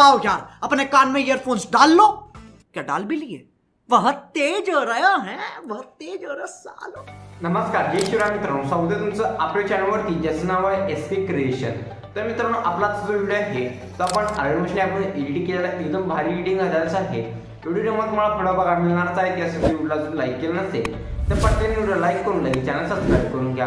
आओ यार अपने कान में ईयरफोन्स डाल लो। क्या डाल भी लिए? बहुत तेज हो रहा है बहुत तेज हो रहा सालो। नमस्कार जय शिवराय मित्रांनो स्वागत आहे तुमचं आपल्या चॅनलवरती ज्याचं नाव आहे एस के क्रिएशन तर मित्रांनो आपला जो व्हिडिओ आहे तो आपण आर्यमशने आपण एडिट केलेला एकदम भारी एडिटिंग झालेला आहे. व्हिडिओमध्ये तुम्हाला थोडा बघा मिळणारच आहे की असं व्हिडिओला जर लाईक केलं नसेल तर पटकन व्हिडिओ लाईक करून घ्या चॅनल सबस्क्राईब करून घ्या.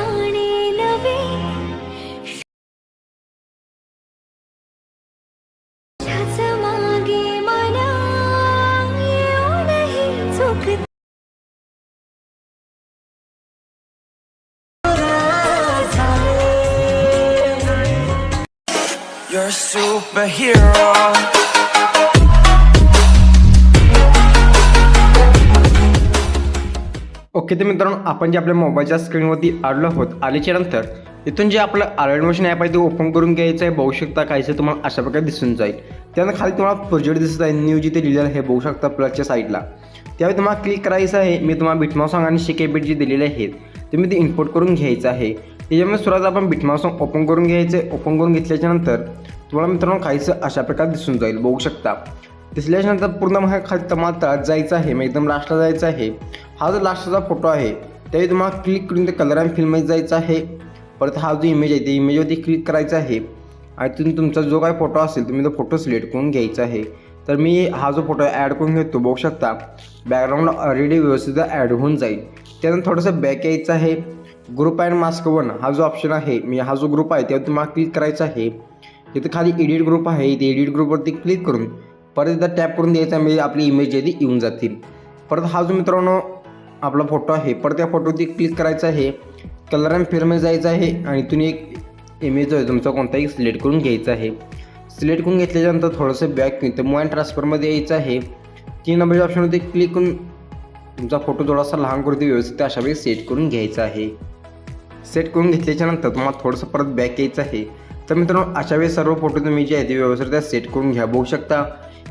You're a superhero. ओके तर मित्रांनो आपण जे आपल्या मोबाईलच्या स्क्रीनवरती आलो आहोत आल्याच्यानंतर इथून जे आपलं आर्यड मोशन ॲप आहे ते ओपन करून घ्यायचं आहे बघू शकता काहीचं तुम्हाला अशा प्रकारे दिसून जाईल. त्यानंतर खाली तुम्हाला प्रोजेक्ट दिसत आहे न्यू जिथे लिहिलेलं आहे बघू शकता प्लसच्या साईडला त्यावेळी तुम्हाला क्लिक करायचं आहे मी तुम्हाला बिटमाव सॉंग आणि शिकेबीट जे दिलेले आहेत तुम्ही ते इनपुट करून घ्यायचं आहे. याच्यामध्ये सुरुवात आपण बिटमाव ओपन करून घ्यायचं. आहे ओपन करून घेतल्याच्यानंतर तुम्हाला मित्रांनो खायचं अशा प्रकारे दिसून जाईल. बघू शकता. दिसल्याच्यानंतर पूर्ण मग खाली तुम्हाला तळात जायचं आहे. मग एकदम लास्टला जायचं आहे. हा जो लास्टचा फोटो आहे त्यावेळी तुम्हाला क्लिक करून ते कलर अँड फिल्ममध्ये जायचं आहे. परत हा जो इमेज आहे ते इमेजवरती क्लिक करायचा आहे. आणि तुम्ही तुमचा जो काय फोटो असेल तुम्ही तो फोटो सिलेक्ट करून घ्यायचा आहे. तर मी हा जो फोटो ॲड करून घेतो बघू शकता. बॅकग्राऊंड ऑलरेडी व्यवस्थित ॲड होऊन जाईल. त्यानंतर थोडंसं बॅक यायचं आहे. ग्रुप अँड मास्क वन हा जो ऑप्शन आहे मी हा जो ग्रुप आहे त्यावर तुम्हाला क्लिक करायचा आहे. तिथे खाली एडिट ग्रुप आहे इथे एडिट ग्रुपवरती क्लिक करून परत एकदा टॅप करून द्यायचा म्हणजे आपली इमेज आहे ती येऊन जातील. परत हा जो मित्रांनो आपला फोटो आहे परत त्या फोटोवरती क्लिक करायचा आहे. कलर अँड फिल्ममध्ये जायचं आहे आणि तुम्ही एक इमेज जो आहे तुमचा कोणताही सिलेक्ट करून घ्यायचा आहे. सिलेक्ट करून घेतल्याच्यानंतर थोडंसं बॅक तर मोबाईल अँड ट्रान्सफरमध्ये यायचं आहे. तीन नंबरच्या ऑप्शनवरती क्लिक करून तुमचा फोटो थोडासा लहान करून ते व्यवस्थित अशा वेळी सेट करून घ्यायचा आहे. सेट करून घेतल्याच्यानंतर तुम्हाला थोडंसं परत बॅक यायचं आहे. तर मित्रांनो अशा वेळेस सर्व फोटो तुम्ही जे आहे ते व्यवस्थित सेट करून घ्या. बघू शकता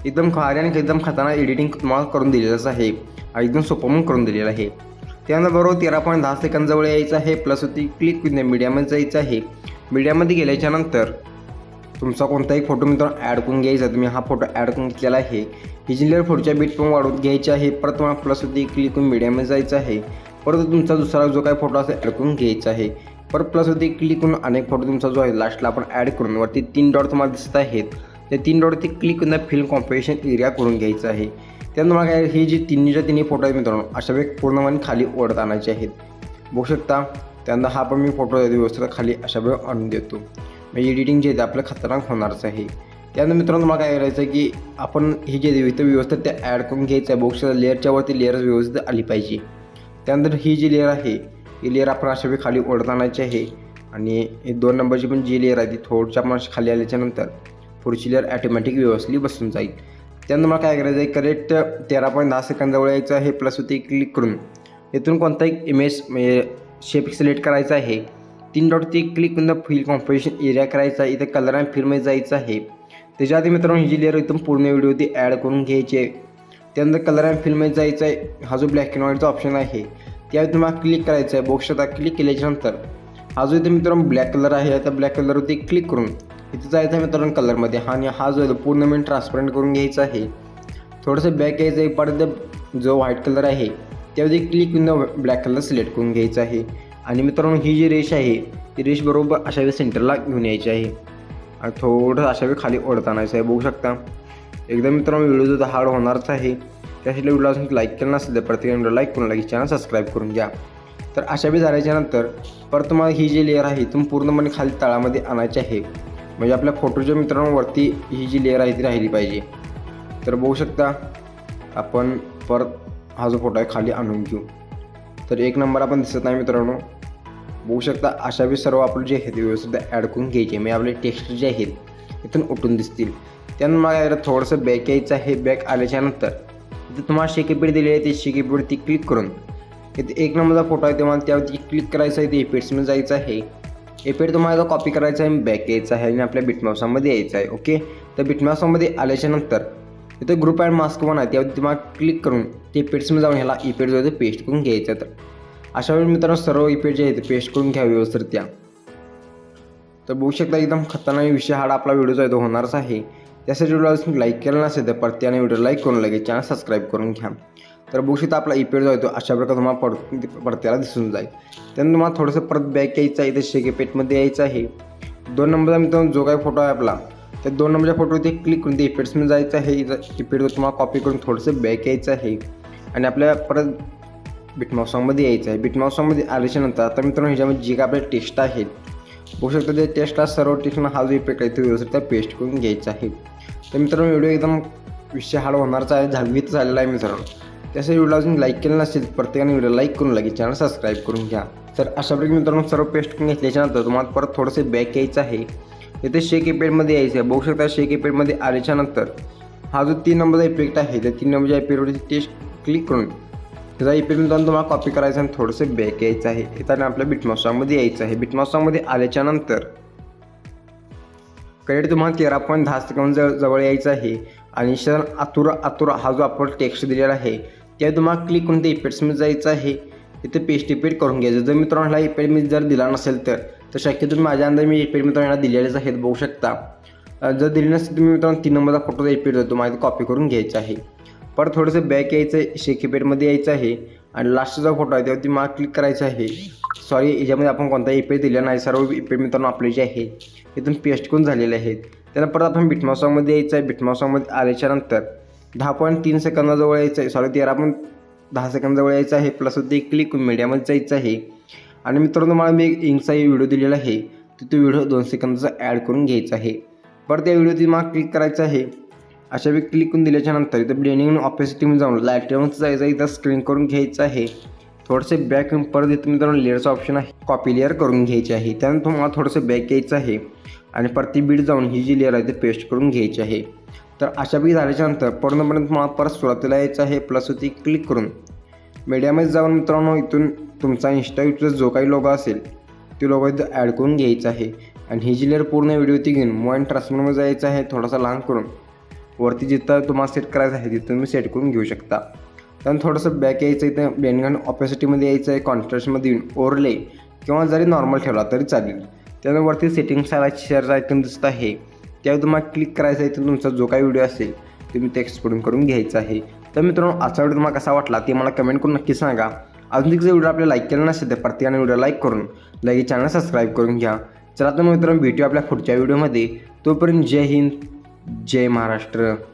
एकदम खारे आणि एकदम खाताना एडिटिंग तुम्हाला करून दिलेलंच आहे. आणि एकदम सोपं म्हणून करून दिलेलं आहे. त्यानंतर बरोबर तेरा पॉईंट दहा सेकंदजवळ यायचं आहे. प्लस होती क्लिक मीडियामध्ये जायचं आहे. मीडियामध्ये गेल्याच्यानंतर तुमचा कोणताही फोटो मित्रांनो ॲड करून घ्यायचा तुम्ही हा फोटो ॲड करून घेतलेला आहे. ही फोटोच्या बीट पण वाढवून घ्यायची आहे. परत तुम्हाला प्लस होती क्लिक करून मीडियामध्ये जायचं आहे. परत तुमचा दुसरा जो काही फोटो असेल ॲड करून घ्यायचा आहे. परत प्लस क्लिक करून अनेक फोटो तुमचा जो आहे लास्टला आपण ॲड करून वरती तीन डॉट तुम्हाला दिसत आहेत. त्या तीन डॉटवरती क्लिक करून फिल्म कॉम्पिटिशन एरिया करून घ्यायचं आहे. त्यानंतर मला काय हे जे तिन्हीच्या तिन्ही फोटो आहेत मित्रांनो अशा वेळी पूर्णपणे खाली ओढत आणायचे आहेत. बघू शकता त्यांना हा पण मी फोटो व्यवस्थित खाली अशा वेळ आणून देतो. म्हणजे एडिटिंग जे आहे ते आपलं खतरनाक होणारच आहे. त्यानंतर मित्रांनो मला काय करायचं आहे की आपण हे जे इथं व्यवस्थित ते ॲड करून घ्यायचं आहे. बॉक्स लेअरच्या वरती लेअर व्यवस्थित आली पाहिजे. त्यानंतर ही जी लेअर आहे ही लेअर आपण अशा वेळी खाली ओढत आणायची आहे. आणि दोन नंबरची पण जी लेअर आहे ती थोडच्या पण खाली आल्याच्यानंतर पुढची लेअर ॲटोमॅटिक व्यवस्थित बसून जाईल. त्यानंतर मला काय करायचं आहे करेक्ट तेरा पॉईंट दहा सेकंदाजवळ यायचं आहे प्लस होती क्लिक करून. इथून कोणता एक इमेज म्हणजे शेप सिलेक्ट करायचा आहे तीन डॉटची क्लिक करून फील कॉम्पोजिशन एरिया करायचा आहे इथे कलर अँड फिल्ममध्ये जायचं आहे. त्याच्या आधी मित्रांनो ही जी लेअर इथून पूर्ण व्हिडिओ ती ॲड करून घ्यायची आहे. त्यानंतर कलर अँड फिल्ममध्ये जायचं आहे. हा जो ब्लॅक अँड व्हाईटचा ऑप्शन आहे त्यावर तुम्हाला क्लिक करायचं आहे. बॉक्सला क्लिक केल्याच्यानंतर हा जो इथे मित्रांनो ब्लॅक कलर आहे त्या ब्लॅक कलरवरती क्लिक करून इथे जायचं आहे मित्रांनो कलरमध्ये हा आणि हा जो आहे पूर्ण मी ट्रान्सपरंट करून घ्यायचा आहे. थोडंसं बॅक यायचं आहे परत जो व्हाईट कलर आहे त्यावेळी क्लिक करून ब्लॅक कलर सिलेक्ट करून घ्यायचं आहे. आणि मित्रांनो ही जी रेष आहे ती रेष बरोबर अशा वेळी सेंटरला घेऊन यायची आहे. आणि थोडं अशा वेळी खाली ओढत आणायचं आहे बघू शकता. एकदम मित्रांनो व्हिडिओ जो हार्ड होणारच आहे त्यासाठी व्हिडिओ अजून लाईक केलं नसेल तर प्रत्येक व्हिडिओ लाईक करून लगेच चॅनल सबस्क्राईब करून घ्या. तर अशा वेळी झाल्याच्यानंतर परत तुम्हाला ही जी लेअर आहे तुम्ही पूर्णपणे खाली तळामध्ये आणायची आहे. म्हणजे आपल्या फोटोच्या मित्रांनो वरती ही जी लेअर आहे ती राहिली पाहिजे. तर बघू शकता आपण परत हा जो फोटो आहे खाली आणून घेऊ. तर एक नंबर आपण दिसत नाही मित्रांनो. बघू शकता अशा बी सर्व आपलं जे आहे ते व्यवस्थित ॲड करून घ्यायचे. म्हणजे आपले टेक्स्ट जे आहेत इथून उठून दिसतील. त्यांना मला थोडंसं बॅक यायचं हे बॅक आल्याच्यानंतर इथे तुम्हाला शेकीपीड दिली आहे ते ती क्लिक करून. इथे एक नंबरचा फोटो आहे तुम्हाला त्यावरती क्लिक करायचं आहे ते इफेक्ट्समध्ये जायचं आहे. इफेक्ट तुम्हाला कॉपी करायचा आहे बॅक यायचा आहे आणि आपल्या बिटमाउसामध्ये यायचं आहे ओके तर बिटमाउसामध्ये आल्याच्यानंतर नंतर इथं ग्रुप अँड मास्क वन आहे त्यावरती तुम्हाला क्लिक करून ते एपिड्समध्ये जाऊन ह्याला इफेक्ट जो आहे ते पेस्ट करून घ्यायचं तर अशा वेळी मित्रांनो सर्व इफेक्ट जे आहे ते पेस्ट करून घ्या व्यवस्थित त्या. तर बघू शकता एकदम खतरनाक विषय हाड आपला व्हिडिओ जो आहे तो होणारच आहे. त्यासाठी व्हिडिओ तुम्ही लाईक केला नसेल तर परत्याने व्हिडिओ लाईक करून लगेच चॅनल सबस्क्राईब करून घ्या तर बघू शकता आपला इपेड जो आहे तो अशा प्रकारे तुम्हाला पड पडत्याला दिसून जाईल त्यानंतर तुम्हाला थोडंसं परत बॅक यायचं आहे इथे शेके पेटमध्ये यायचं आहे दोन नंबरचा मित्रांनो जो काही फोटो आहे आपला त्या दोन नंबरच्या फोटोवरती क्लिक करून ते इफेक्ट्समध्ये जायचं आहे इथं तुम्हाला कॉपी करून थोडंसं बॅक यायचं आहे आणि आपल्या परत बिटमाउसॉंगमध्ये यायचं आहे बिटमाउसॉंगमध्ये आल्याच्या आल्याच्यानंतर आता मित्रांनो ह्याच्यामध्ये जे काय आपले टेस्ट आहेत बघू शकता ते टेस्टला सर्व टेस्टना हा जो इफेक्ट आहे तो व्यवस्थित पेस्ट करून घ्यायचा आहे. तर मित्रांनो व्हिडिओ एकदम विषय हार्ड होणारचा आहे झालवीत झालेला आहे मित्रांनो. त्यासाठी व्हिडिओ अजून लाईक केलं नसेल प्रत्येकाने व्हिडिओ लाईक करून लागेल चॅनल सबस्क्राईब करून घ्या. तर अशा प्रकारे मित्रांनो सर्व पेस्ट करून घेतल्याच्यानंतर तुम्हाला परत थोडंसं बॅक यायचं आहे. इथे शेक इफेक्टमध्ये यायचं आहे. बघू शकता शेक इफेक्टमध्ये आल्याच्यानंतर हा जो तीन नंबरचा इफेक्ट आहे त्या तीन नंबरच्या इफेक्टवरती टेस्ट क्लिक करून त्याचा इफेक्ट मित्रांनो तुम्हाला कॉपी करायचा आणि थोडंसं बॅक यायचं आहे. येताना आपल्या बिटमॉसॉंगमध्ये यायचं आहे. बिटमॉसॉंगमध्ये आल्याच्यानंतर करेक्ट तुम्हाला तेरा पॉईंट दहा सेकंद जवळ जवळ यायचं आहे. आणि शरण आतुरा आतुरा हा जो आपण टेक्स्ट दिलेला आहे त्या तुम्हाला क्लिक करून ते इफेक्ट्समध्ये जायचं आहे. इथे पेस्ट इफेक्ट करून घ्यायचं. जर मित्रांनो ह्याला इफेक्ट मी जर दिला नसेल तर तर शक्यतो माझ्या अंदर मी इफेक्ट मित्रांनो दिलेलेच आहेत. बघू शकता. जर दिली नसेल तुम्ही मित्रांनो तीन नंबरचा फोटोचा इफेक्ट देतो माझ्या कॉपी करून घ्यायचा आहे. परत थोडंसं बॅक यायचं आहे. शेकीपेडमध्ये यायचं आहे. आणि लास्टचा फोटो आहे. त्यावरती मार्क क्लिक करायचं आहे. सॉरी याच्यामध्ये आपण कोणता इफेक्ट दिला नाही. सर्व इफेक्ट मित्रांनो आपले जे आहे इथून पेस्ट करून झालेले आहेत. त्यानंतर परत आपण बिटमॉसॉंगमध्ये यायचं आहे. बिटमॉसॉंगमध्ये आल्याच्यानंतर दहा पॉईंट तीन सेकंदाजवळ यायचं आहे. सॉरी तेरा पॉईंट दहा सेकंदाजवळ यायचं आहे. प्लस ते क्लिक मीडियामध्ये जायचं आहे. आणि मित्रांनो मला मी एक इंकचा व्हिडिओ दिलेला आहे. तो व्हिडिओ दोन सेकंदाचा ॲड करून घ्यायचा आहे. परत त्या व्हिडिओती मला क्लिक करायचं आहे. अशा वेळी क्लिक करून दिल्याच्यानंतर इथं ब्लेंडिंग ऑपेसिटीमध्ये जाऊन लाईटमध्ये जायचं इथं स्क्रीन करून घ्यायचं आहे. थोडंसे बॅक परत इथं मित्रांनो लेअरचा ऑप्शन आहे. कॉपी लेअर करून घ्यायची आहे. त्यानंतर तुम्हाला थोडंसं बॅक यायचं आहे. आणि प्रति बीड जाऊन ही जी लेअर आहे ते पेस्ट करून घ्यायची आहे. तर अशापैकी झाल्याच्यानंतर झाल्याच्या पूर्णपणे तुम्हाला परत सुरुवातीला यायचं आहे. प्लस होती क्लिक करून. मीडियामध्ये जाऊन मित्रांनो इथून तुमचा इंस्टा युट्यूबचा जो काही लोगो असेल तो लोगो इथं ॲड करून घ्यायचा आहे. आणि ही जी लेअर पूर्ण व्हिडिओ ती घेऊन मोबाईल ट्रान्सफरमध्ये जायचं आहे थोडासा लहान करून. वरती जिथं तुम्हाला सेट करायचं आहे तिथं तुम्ही सेट करून घेऊ शकता. त्यानंतर थोडंसं बॅक यायचं इथं बेनगन ऑपॅसिटीमध्ये यायचं आहे कॉन्ट्रास्टमध्ये येऊन ओरले किंवा जरी नॉर्मल ठेवला तरी चालेल. त्यानंतर वरती सेटिंग्स शेअरचा आयकन दिसत आहे. त्यावर तुम्हाला क्लिक करायचं आहे तर तुमचा जो काही व्हिडिओ असेल तुम्ही ते एक्सपोर्टिंग करून घ्यायचं आहे. तर मित्रांनो आजचा व्हिडिओ तुम्हाला कसा वाटला ते मला कमेंट करून नक्की सांगा. अजून जर व्हिडिओ आपल्याला लाईक केला नसेल तर प्रत्येकाने व्हिडिओ लाईक करून लगेच चॅनल सबस्क्राईब करून घ्या. चला तर मित्रांनो भेटू आपल्या पुढच्या व्हिडिओमध्ये तोपर्यंत जय हिंद. जय महाराष्ट्र.